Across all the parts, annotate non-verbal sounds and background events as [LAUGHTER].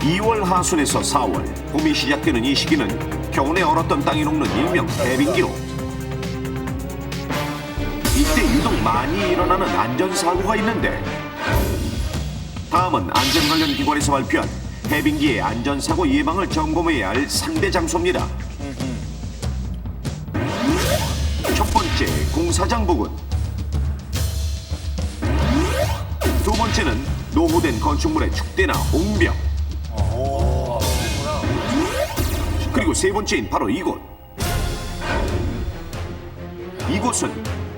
2월 하순에서 4월 봄이 시작되는 이 시기는 겨우내 얼었던 땅이 녹는 일명 해빙기로. 이때 유독 많이 일어나는 안전사고가 있는데 다음은 안전 관련 기관에서 발표한 해빙기의 안전사고 예방을 점검해야 할 상대 장소입니다. 첫 번째 공사장 부근. 두 번째는 노후된 건축물의 축대나 옹벽 세 번째인 바로 이곳 이곳은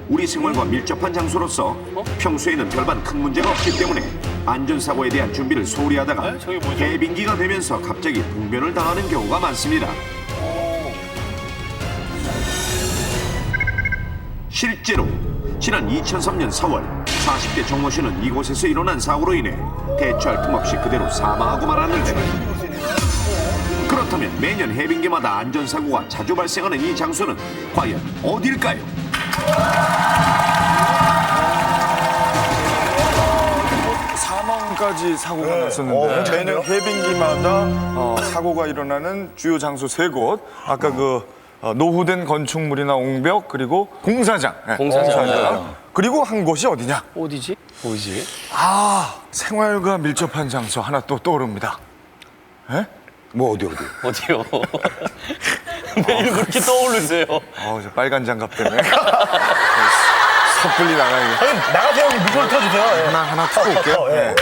우리 생활과 밀접한 장소로서 평소에는 별반 큰 문제가 없기 때문에 안전사고에 대한 준비를 소홀히 하다가? 해빙기가 되면서 갑자기 봉변을 당하는 경우가 많습니다. 실제로 지난 2003년 4월 40대 정모 씨는 이곳에서 일어난 사고로 인해 대처할 틈 없이 그대로 사망하고 말았는데 그렇다면 매년 해빙기마다 안전사고가 자주 발생하는 이 장소는 과연 어딜까요? 사망까지 사고가 어, 났었는데 매년 매년 해빙기마다 어, 사고가 일어나는 주요 장소 세 곳. 아까 그 어, 노후된 건축물이나 옹벽 그리고 공사장. 네, 공사장. 그리고 한 곳이 어디냐? 어디지? 어디지? 아 생활과 밀접한 장소 하나 또 떠오릅니다. 에? 뭐 어디 어디? [LAUGHS] 어디요? [LAUGHS] 매일 그렇게 떠오르세요. 어, 저 빨간 장갑 때문에 [LAUGHS] 섣불리 나가야겠. 형님 나가세요. 형님 미끄러 터주세요. 예. 하나 하나 푸고 올게요. 어, 예. 네.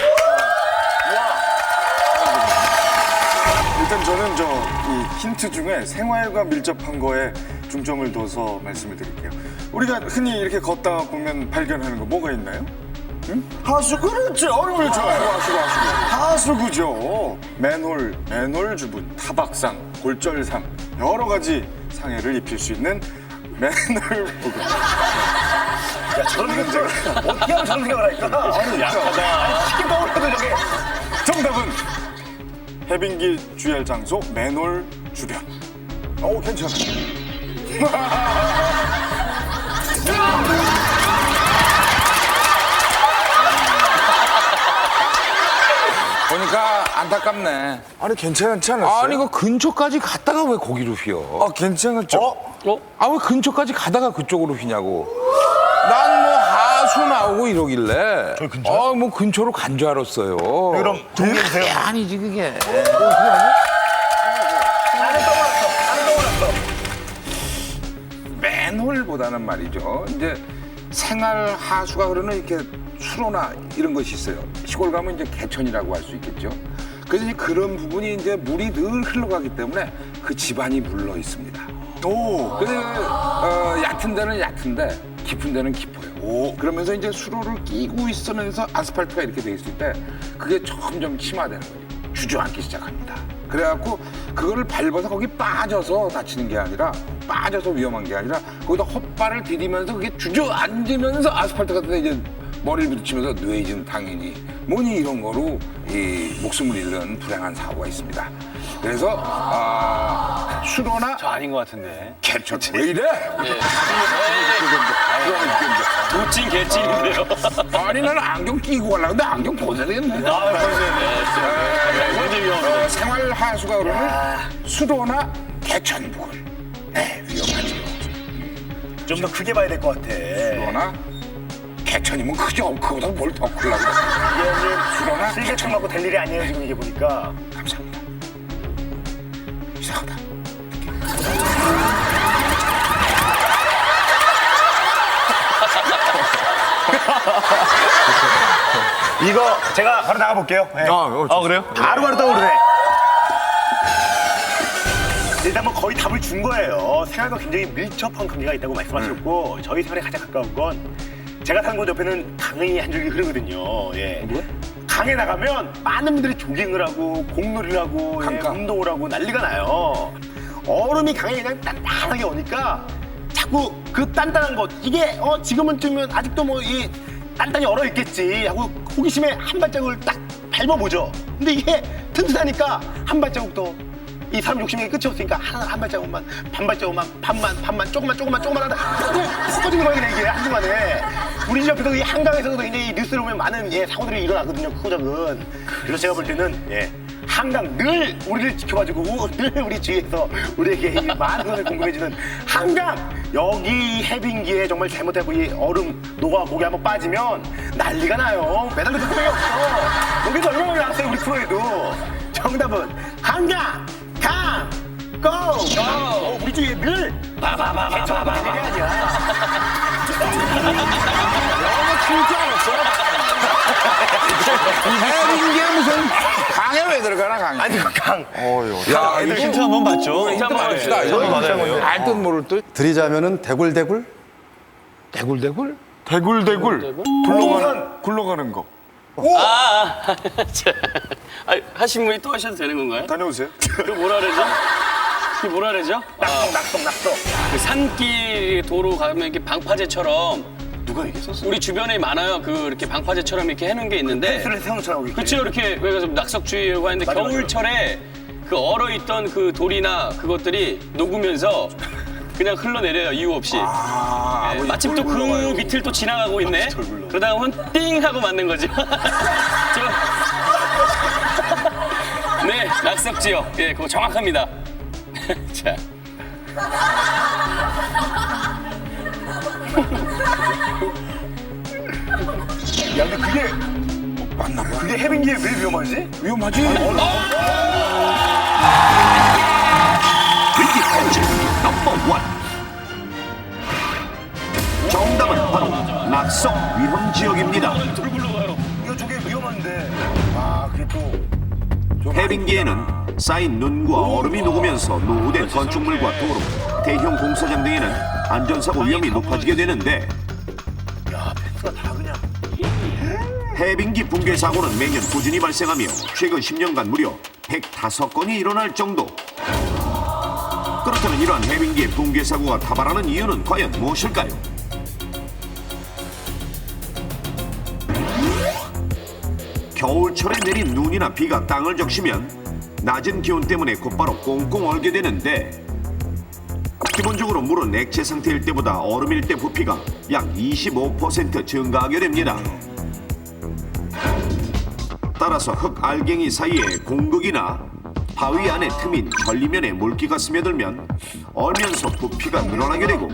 일단 저는 저 이 힌트 중에 생활과 밀접한 거에 중점을 둬서 말씀을 드릴게요. 우리가 흔히 이렇게 걷다가 보면 발견하는 거 뭐가 있나요? 응? 하수 그렇지 어려워요 좋아요 하수구 하수구 하수구죠 맨홀 맨홀 주분 타박상 골절상 여러 가지 상해를 입힐 수 있는 맨홀 부분 야, 저런 생각 어떻게 하면 저런 생각을 할까? 아니, 약하다. 아니, 치킨 떠오르도 저게. 정답은 해빙기 주할 장소 맨홀 주변. 오 괜찮아. [LAUGHS] 보니까 안타깝네. 아니 괜찮지 않았어요? 아니 그 근처까지 갔다가 왜 거기로 휘어? 아 괜찮았죠. 아왜 근처까지 가다가 그쪽으로 휘냐고? 난 뭐 하수 나오고 이러길래. 저기 근처? 아뭐 근처로 간 줄 알았어요. 그럼 동네 주세요. 그게 아니지 그게. 맨홀보다는 말이죠. 이제 생활 하수가 흐르는 이렇게 수로나 이런 것이 있어요. 시골 가면 이제 개천이라고 할 수 있겠죠. 그래서 이제 그런 부분이 이제 물이 늘 흘러가기 때문에 그 집안이 물러 있습니다. 오. 근데 어, 얕은 데는 얕은데 깊은 데는 깊어요. 그러면서 이제 수로를 끼고 있으면서 아스팔트가 이렇게 돼 있을 때 그게 점점 침하되는 거예요. 주저앉기 시작합니다. 그래갖고 그거를 밟아서 거기 빠져서 다치는 게 아니라 빠져서 위험한 게 아니라 거기다 헛발을 디디면서 그게 주저앉으면서 아스팔트 같은 데 이제 머리를 부딪히면서 뇌진 당연히 뭐니 이런 거로 이 목숨을 잃는 불행한 사고가 있습니다. 그래서 아, 수로나 저 아닌 것 같은데. 개천 왜 이래? 도찐 개찐인데요. 아니 나는 안경 끼고 가려고 근데 안경 벗어야 되겠네. 아, 그러네. 굉장히 위험해. 어, 생활 하수가 그러면 수로나 개천 부근. 네, 위험하죠. 좀더 크게 봐야 될 것 같아. 수로나 개천이면 크죠. 그거보다 뭘더 크려고. 수로나 실개청 갖고 될 일이 아니에요, 지금 이게 보니까. 감사합니다. 이상하다. 이거 제가 바로 나가 볼게요. 예. 아, 어, 아, 그래요? 바로바로 떠오르네. 일단 뭐 거의 답을 준 거예요. 생활과 굉장히 밀접한 관계가 있다고 말씀하셨고 저희 생활에 가장 가까운 건 제가 사는 곳 옆에는 강이 한 줄기 흐르거든요. 예. 강에 나가면 많은 분들이 조깅을 하고 공놀이를 하고 예, 강가? 운동을 하고 난리가 나요. 얼음이 강에 그냥 단단하게 오니까 자꾸 그 단단한 것 이게 어 지금은쯤은 아직도 뭐 이 단단히 얼어 있겠지 하고 호기심에 한 발자국을 딱 밟아보죠. 근데 이게 튼튼하니까 한 발자국 더. 이 사람 욕심이 끝이 없으니까 한, 한 발자국만, 반 발자국만, 반만, 반만, 조금만, 조금만, 조금만 하다 우리 집 옆에서 이 한강에서도 이제 이 뉴스를 보면 많은 예, 사고들이 일어나거든요, 크고작은. 그래서 제가 볼 때는, 예, 한강 늘 우리를 지켜봐주고 [LAUGHS] 늘 우리 주위에서 우리에게 이 많은 것을 공급해주는 한강! 여기 해빙기에 정말 잘못하고 이 얼음 녹아 목에 한번 빠지면 난리가 나요. 매달려도 소용이 없어. 여기서 얼마나 나왔어요 우리 프로에도. 정답은 한강! 강! 고! 어, 우리 주위에 늘 바바바바바바 얘기 아니야 너무 키우지 않았어 이게 무슨 강에 왜 들어가나 강에? 아니 강야 이거 힌트 한번 받죠. 힌트 한번 합시다. 이거 받아야 돼요. 알듯 모를 듯. 드리자면은 대굴대굴 대굴대굴? 대굴대굴 굴러가는 굴러가는 거 아, 아, 자, 아, 하신 분이 또 하셔도 되는 건가요? 다녀오세요 그 뭐라 그러죠? 그 뭐라 그러죠? 낙성 낙성 낙성 그 산길 도로 가면 이렇게 방파제처럼 누가 얘기했었어? 우리 주변에 많아요. 그 이렇게 방파제처럼 이렇게 해놓은 게 있는데. 펜스를 세우처럼 이렇게 그렇죠. 이렇게 그래서 낙석주의라고 하는데 맞아, 맞아. 겨울철에 그 얼어 있던 그 돌이나 그것들이 녹으면서 그냥 흘러내려요 이유 없이. 아, 예, 마침 또 그 밑을 또 지나가고 있네. 그러다가 한띵 하고 맞는 거죠. [LAUGHS] 저- 네, 낙석지요. 예, 그거 정확합니다. [LAUGHS] 자, 야 근데 그게 맞나 봐 그게 해빙기에 왜 위험하지? 위험하지? 위기 탈출 넘버 원 정답은 바로 낙석 위험 지역입니다 돌 굴러가요. 이거 저게 위험한데 아 그게 또 해빙기에는 쌓인 눈과 얼음이 녹으면서 노후된 건축물과 도로, 대형 공사장 등에는 안전사고 위험이 높아지게 되는데 야, 펜스가 다 그냥 해빙기 붕괴 사고는 매년 꾸준히 발생하며 최근 10년간 무려 105건이 일어날 정도. 그렇다면 이러한 해빙기의 붕괴 사고가 다발하는 이유는 과연 무엇일까요? 겨울철에 내린 눈이나 비가 땅을 적시면 낮은 기온 때문에 곧바로 꽁꽁 얼게 되는데 기본적으로 물은 액체 상태일 때보다 얼음일 때 부피가 약 25% 증가하게 됩니다. 따라서 흙 알갱이 사이에 공극이나 바위 안에 틈인 전리면에 물기가 스며들면 얼면서 부피가 늘어나게 되고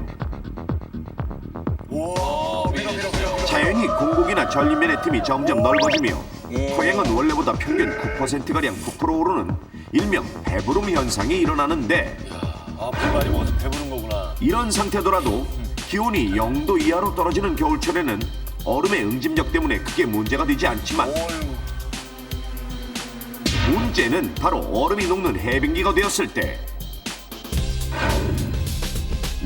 자연히 공극이나 전리면의 틈이 점점 넓어지며 토양은 원래보다 평균 9%가량 부풀어 오르는 일명 배부름 현상이 일어나는데 아, 배부른 거구나. 이런 상태더라도 기온이 0도 이하로 떨어지는 겨울철에는 얼음의 응집력 때문에 크게 문제가 되지 않지만 문제는 바로 얼음이 녹는 해빙기가 되었을 때.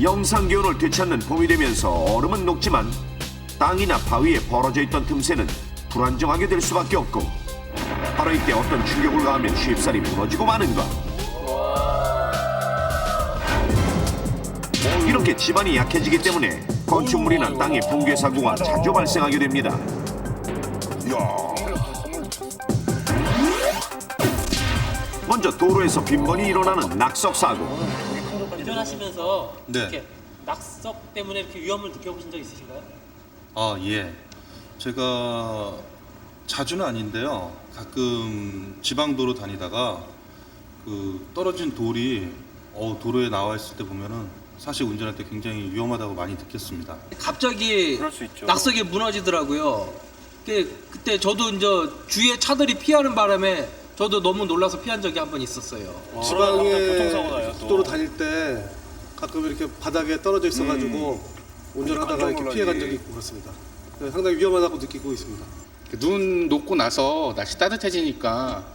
영상 기온을 되찾는 봄이 되면서 얼음은 녹지만 땅이나 바위에 벌어져 있던 틈새는 불안정하게 될 수밖에 없고 바로 이때 어떤 충격을 가하면 쉽사리 무너지고 마는 것 이렇게 지반이 약해지기 때문에 건축물이나 땅의 붕괴 사고가 자주 발생하게 됩니다. 먼저 도로에서 빈번히 일어나는 낙석 사고. 운전하시면서 네. 이렇게 낙석 때문에 이렇게 위험을 느껴보신 적 있으신가요? 아, 예. 제가 자주는 아닌데요. 가끔 지방도로 다니다가 그 떨어진 돌이 어, 도로에 나와 있을 때 보면은 사실 운전할 때 굉장히 위험하다고 많이 느꼈습니다. 갑자기 그럴 수 있죠. 낙석이 무너지더라고요. 그- 그때 저도 이제 주위에 차들이 피하는 바람에 저도 너무 놀라서 피한 적이 한 번 있었어요. 교통사고 지방에 국도로 다닐 때 가끔 이렇게 바닥에 떨어져 있어가지고 운전하다가 이렇게 피해간 적이 있고 그렇습니다. 네, 상당히 위험하다고 느끼고 있습니다. 눈 녹고 나서 날씨 따뜻해지니까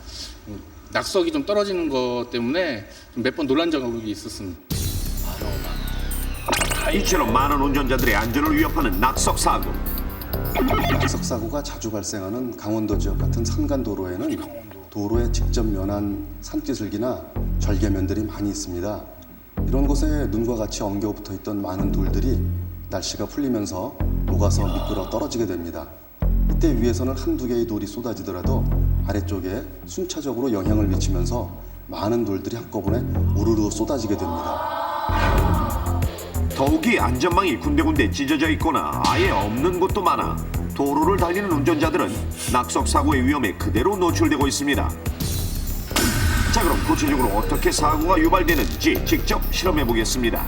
낙석이 좀 떨어지는 것 때문에 몇 번 놀란 적이 있었습니다. 이처럼 많은 운전자들의 안전을 위협하는 낙석 사고. 낙석 사고가 자주 발생하는 강원도 지역 같은 산간 도로에는 도로에 직접 면한 산기슭이나 절개면들이 많이 있습니다. 이런 곳에 눈과 같이 엉겨 붙어 있던 많은 돌들이 날씨가 풀리면서 녹아서 미끄러 떨어지게 됩니다. 이때 위에서는 한두 개의 돌이 쏟아지더라도 아래쪽에 순차적으로 영향을 미치면서 많은 돌들이 한꺼번에 우르르 쏟아지게 됩니다. 더욱이 안전망이 군데군데 찢어져 있거나 아예 없는 곳도 많아 도로를 달리는 운전자들은 낙석 사고의 위험에 그대로 노출되고 있습니다. 자 그럼 구체적으로 어떻게 사고가 유발되는지 직접 실험해 보겠습니다.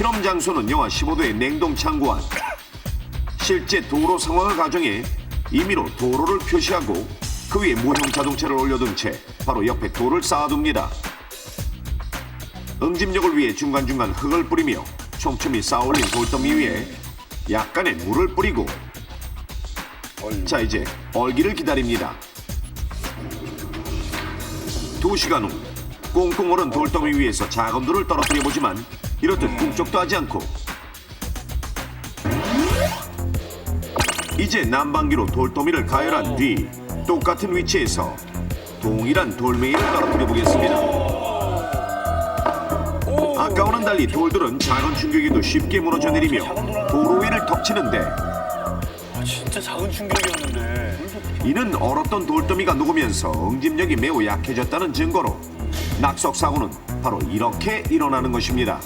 실험 장소는 영하 15도의 냉동 창고 안. 실제 도로 상황을 가정해 임의로 도로를 표시하고 그 위에 모형 자동차를 올려둔 채 바로 옆에 돌을 쌓아둡니다. 응집력을 위해 중간중간 흙을 뿌리며 촘촘히 쌓아올린 돌더미 위에 약간의 물을 뿌리고 자 이제 얼기를 기다립니다. 두 시간 후 꽁꽁 얼은 돌더미 위에서 작은 돌을 떨어뜨려 보지만 이렇듯 꿈쩍도 하지 않고 이제 난방기로 돌더미를 가열한 뒤 똑같은 위치에서 동일한 돌멩이를 떨어뜨려 보겠습니다. 아까와는 달리 돌들은 작은 충격에도 쉽게 무너져 내리며 도로 위를 덮치는데 진짜 작은 충격이었는데. 이는 얼었던 돌더미가 녹으면서 응집력이 매우 약해졌다는 증거로 낙석 사고는 바로 이렇게 일어나는 것입니다.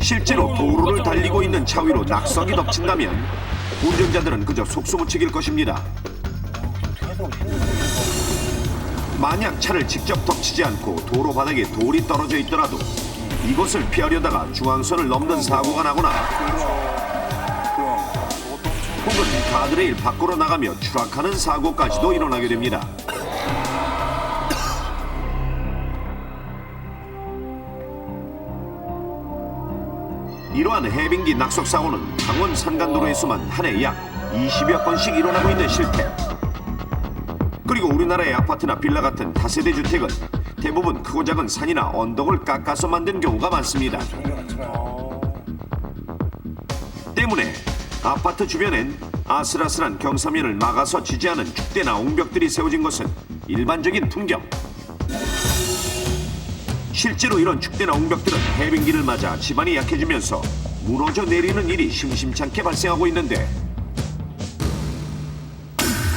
실제로 도로를 달리고 있는 차 위로 낙석이 덮친다면 운전자들은 그저 속수무책일 것입니다. 만약 차를 직접 덮치지 않고 도로 바닥에 돌이 떨어져 있더라도 이것을 피하려다가 중앙선을 넘는 사고가 나거나 혹은 가드레일 밖으로 나가며 추락하는 사고까지도 일어나게 됩니다. 이러한 해빙기 낙석 사고는 강원 산간도로에서만 한 해 약 20여 건씩 일어나고 있는 실태. 그리고 우리나라의 아파트나 빌라 같은 다세대 주택은 대부분 크고 작은 산이나 언덕을 깎아서 만든 경우가 많습니다. 때문에 아파트 주변엔 아슬아슬한 경사면을 막아서 지지하는 축대나 옹벽들이 세워진 것은 일반적인 풍경. 실제로 이런 축대나 옹벽들은 해빙기를 맞아 집안이 약해지면서 무너져 내리는 일이 심심찮게 발생하고 있는데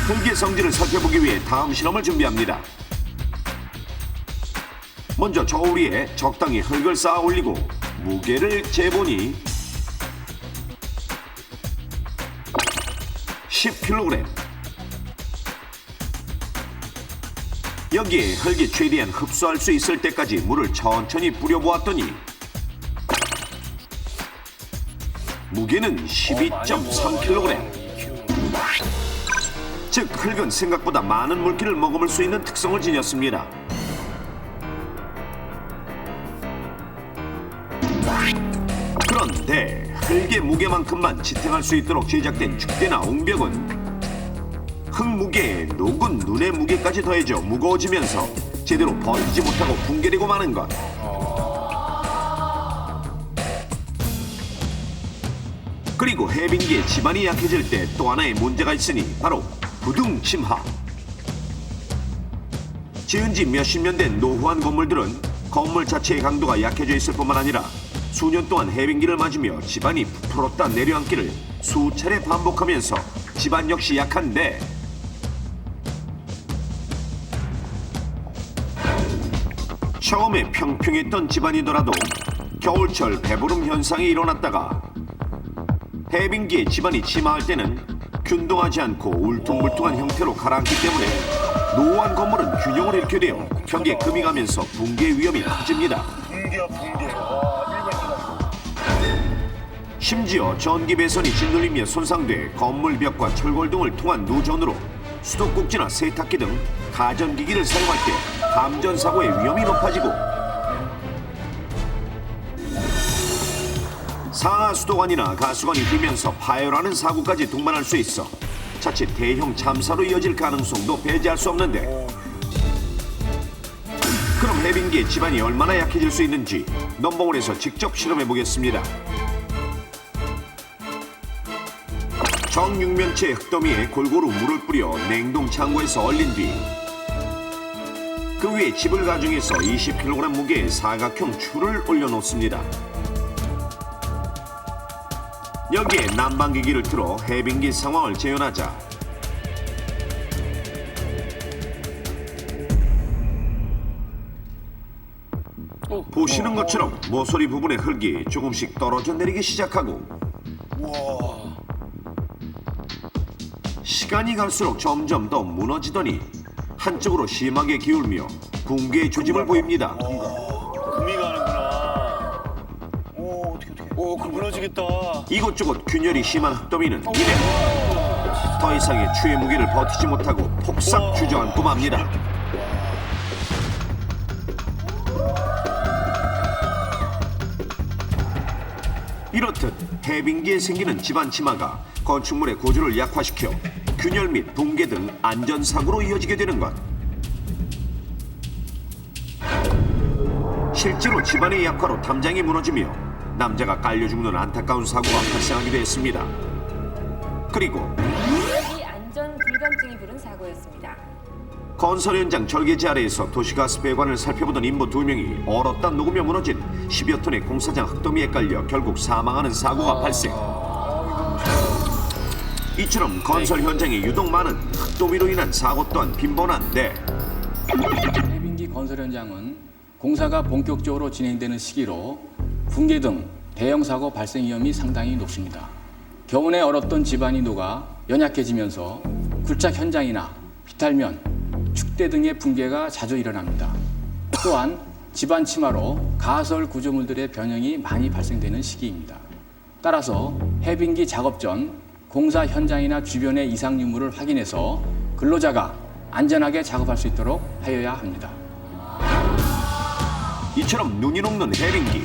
흙의 성질을 살펴보기 위해 다음 실험을 준비합니다. 먼저 저울 위에 적당히 흙을 쌓아 올리고 무게를 재보니 10kg. 여기에 흙이 최대한 흡수할 수 있을 때까지 물을 천천히 뿌려보았더니 무게는 12.3kg. 즉 흙은 생각보다 많은 물기를 머금을 수 있는 특성을 지녔습니다. 그런데 흙의 무게만큼만 지탱할 수 있도록 제작된 축대나 옹벽은 흙 무게에 녹은 눈의 무게까지 더해져 무거워지면서 제대로 버티지 못하고 붕괴되고 마는 것. 그리고 해빙기의 집안이 약해질 때 또 하나의 문제가 있으니 바로 부둥 침하. 지은 지 몇십 년 된 노후한 건물들은 건물 자체의 강도가 약해져 있을 뿐만 아니라 수년 동안 해빙기를 맞으며 집안이 부풀었다 내려앉기를 수차례 반복하면서 집안 역시 약한데 처음에 평평했던 집안이더라도 겨울철 배부름 현상이 일어났다가 해빙기에 집안이 침하할 때는 균등하지 않고 울퉁불퉁한 형태로 가라앉기 때문에 노후한 건물은 균형을 잃게 되어 벽에 금이 가면서 붕괴 위험이 커집니다. 심지어 전기 배선이 짓눌리며 손상돼 건물 벽과 철골 등을 통한 누전으로 수도꼭지나 세탁기 등 가전기기를 사용할 때 감전 사고의 위험이 높아지고 상하수도관이나 가수관이 휘면서 파열하는 사고까지 동반할 수 있어 자칫 대형 참사로 이어질 가능성도 배제할 수 없는데 그럼 해빙기의 집안이 얼마나 약해질 수 있는지 넘버원에서 직접 실험해 보겠습니다. 정육면체 흙더미에 골고루 물을 뿌려 냉동 창고에서 얼린 뒤 그 위에 집을 가중해서 20kg 무게의 사각형 줄을 올려놓습니다. 여기에 난방기기를 틀어 해빙기 상황을 재현하자 보시는 것처럼 모서리 부분의 흙이 조금씩 떨어져 내리기 시작하고 시간이 갈수록 점점 더 무너지더니 한쪽으로 심하게 기울며 붕괴의 조짐을 보입니다. 금이 가는구나. 오 어떻게 어떻게. 오 그 무너지겠다. 이곳저곳 균열이 심한 흙더미는 이내 더 이상의 추의 무게를 버티지 못하고 폭삭 주저앉고 맙니다. 이렇듯 해빙기에 생기는 집안 치마가 건축물의 고주를 약화시켜 균열 및 붕괴 등 안전사고로 이어지게 되는 것. 실제로 집안의 약화로 담장이 무너지며 남자가 깔려 죽는 안타까운 사고가 발생하기도 했습니다. 그리고 이 안전 불감증이 부른 사고였습니다. 건설 현장 절개지 아래에서 도시가스 배관을 살펴보던 인부 두 명이 얼었다 녹으며 무너진 10여 톤의 공사장 흙더미에 깔려 결국 사망하는 사고가 발생. 이처럼 건설 현장에 유독 많은 흙더미로 인한 사고 또한 빈번한데 해빙기 건설 현장은 공사가 본격적으로 진행되는 시기로 붕괴 등 대형 사고 발생 위험이 상당히 높습니다. 겨우내 얼었던 집안이 녹아 연약해지면서 굴착 현장이나 비탈면, 축대 등의 붕괴가 자주 일어납니다. 또한 집안 치마로 가설 구조물들의 변형이 많이 발생되는 시기입니다. 따라서 해빙기 작업 전 공사 현장이나 주변의 이상 유물을 확인해서 근로자가 안전하게 작업할 수 있도록 하여야 합니다. 이처럼 눈이 녹는 해빙기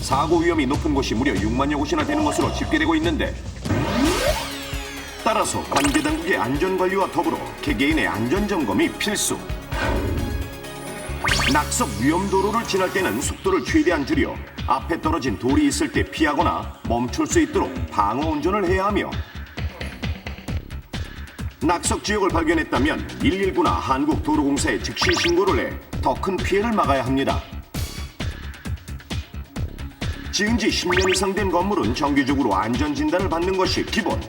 사고 위험이 높은 곳이 무려 6만여 곳이나 되는 것으로 집계되고 있는데 따라서 관계 당국의 안전 관리와 더불어 개개인의 안전 점검이 필수. 낙석 위험 도로를 지날 때는 속도를 최대한 줄여 앞에 떨어진 돌이 있을 때 피하거나 멈출 수 있도록 방어 운전을 해야 하며 낙석 지역을 발견했다면 119나 한국도로공사에 즉시 신고를 해 더 큰 피해를 막아야 합니다. 지은 지 10년 이상 된 건물은 정기적으로 안전 진단을 받는 것이 기본.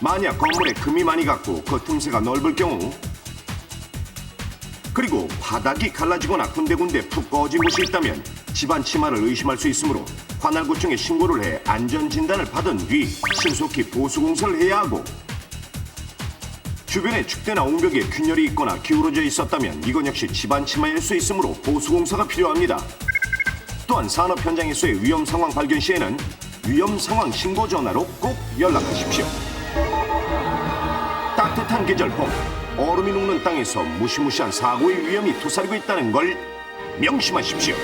만약 건물에 금이 많이 갔고 그 틈새가 넓을 경우 그리고 바닥이 갈라지거나 군데군데 푹 꺼진 곳이 있다면 집안 치마를 의심할 수 있으므로 관할구청에 신고를 해 안전 진단을 받은 뒤 신속히 보수 공사를 해야 하고 주변에 축대나 옹벽에 균열이 있거나 기울어져 있었다면 이건 역시 집안 치마일 수 있으므로 보수 공사가 필요합니다. 또한 산업 현장에서의 위험 상황 발견 시에는 위험 상황 신고 전화로 꼭 연락하십시오. 따뜻한 계절 봄 얼음이 녹는 땅에서 무시무시한 사고의 위험이 도사리고 있다는 걸 명심하십시오.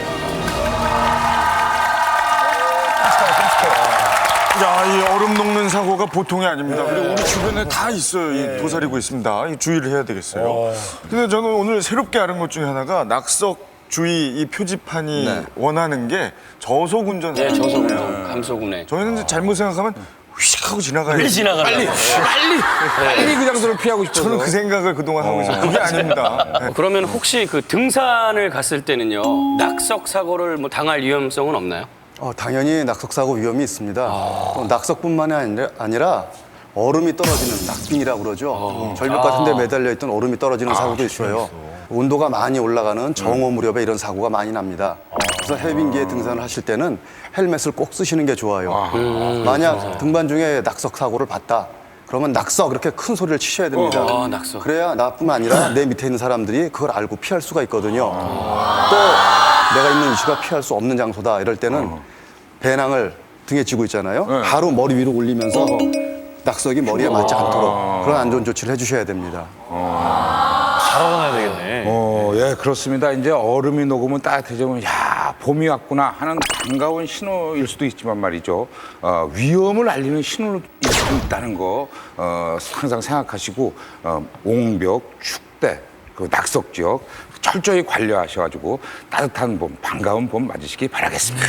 야, 이 얼음 녹는 사고가 보통이 아닙니다. 그리고 우리 주변에 다 있어요. 이 도사리고 있습니다. 이 주의를 해야 되겠어요. 근데 저는 오늘 새롭게 알은 것 중에 하나가 낙석 주의 이 표지판이 원하는 게 저속 운전. 네, 저속운전, 감속운행. 저희는 이제 잘못 생각하면 휙 하고 지나가야 빨리 지나가려고. 빨리, 빨리, 빨리 그 장소를 피하고 싶어서. 저는 그 생각을 그동안 하고 있어요. 그게 아닙니다. [LAUGHS] 네. 그러면 혹시 그 등산을 갔을 때는요 낙석 사고를 뭐 당할 위험성은 없나요? 어, 당연히 낙석 사고 위험이 있습니다. 또 낙석뿐만이 아니라, 아니라 얼음이 떨어지는 낙빙이라고 그러죠. 절벽 같은 데 매달려 있던 얼음이 떨어지는 사고도 있어요. 온도가 많이 올라가는 정오 무렵에 이런 사고가 많이 납니다. 그래서 해빙기에 등산을 하실 때는 헬멧을 꼭 쓰시는 게 좋아요. 만약 등반 중에 낙석 사고를 봤다. 그러면 낙석 이렇게 큰 소리를 치셔야 됩니다. 어, 낙석. 그래야 나뿐만 아니라 [LAUGHS] 내 밑에 있는 사람들이 그걸 알고 피할 수가 있거든요. 또 내가 있는 위치가 피할 수 없는 장소다 이럴 때는 배낭을 등에 쥐고 있잖아요. 바로 머리 위로 올리면서 낙석이 머리에 맞지 않도록 그런 안전 조치를 해주셔야 됩니다. 잘 알아놔야 되겠네. 어, 예, 그렇습니다. 이제 얼음이 녹으면 따뜻해지면, 야, 봄이 왔구나 하는 반가운 신호일 수도 있지만 말이죠. 어, 위험을 알리는 신호일 수도 있다는 거, 어, 항상 생각하시고, 어, 옹벽, 축대, 그 낙석 지역 철저히 관리하셔가지고 따뜻한 봄, 반가운 봄 맞으시기 바라겠습니다.